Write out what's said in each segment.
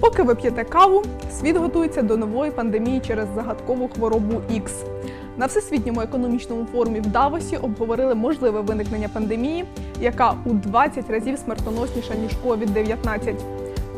Поки ви п'єте каву, світ готується до нової пандемії через загадкову хворобу X. На всесвітньому економічному форумі в Давосі обговорили можливе виникнення пандемії, яка у 20 разів смертоносніша ніж COVID-19.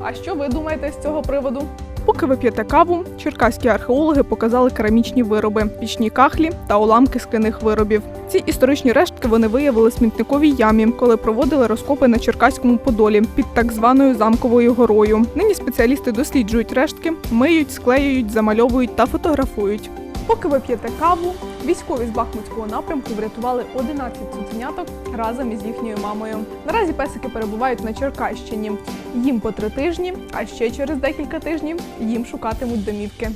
А що ви думаєте з цього приводу? Поки ви п'єте каву, черкаські археологи показали керамічні вироби, пічні кахлі та уламки скляних виробів. Ці історичні рештки вони виявили в смітниковій ямі, коли проводили розкопи на Черкаському Подолі під так званою замковою горою. Нині спеціалісти досліджують рештки, миють, склеюють, замальовують та фотографують. Поки ви п'єте каву, військові з Бахмутського напрямку врятували 11 цуценяток разом із їхньою мамою. Наразі песики перебувають на Черкащині. Їм по три тижні, а ще через декілька тижнів їм шукатимуть домівки.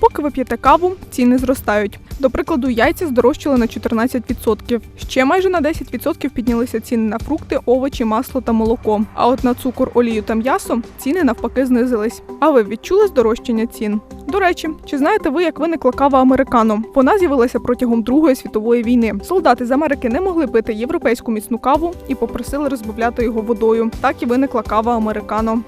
Поки ви п'єте каву, ціни зростають. До прикладу, яйця здорожчали на 14%. Ще майже на 10% піднялися ціни на фрукти, овочі, масло та молоко. А от на цукор, олію та м'ясо ціни навпаки знизились. А ви відчули здорожчання цін? До речі, чи знаєте ви, як виникла кава американо? Вона з'явилася протягом Другої світової війни. Солдати з Америки не могли пити європейську міцну каву і попросили розбавляти його водою. Так і виникла кава американо.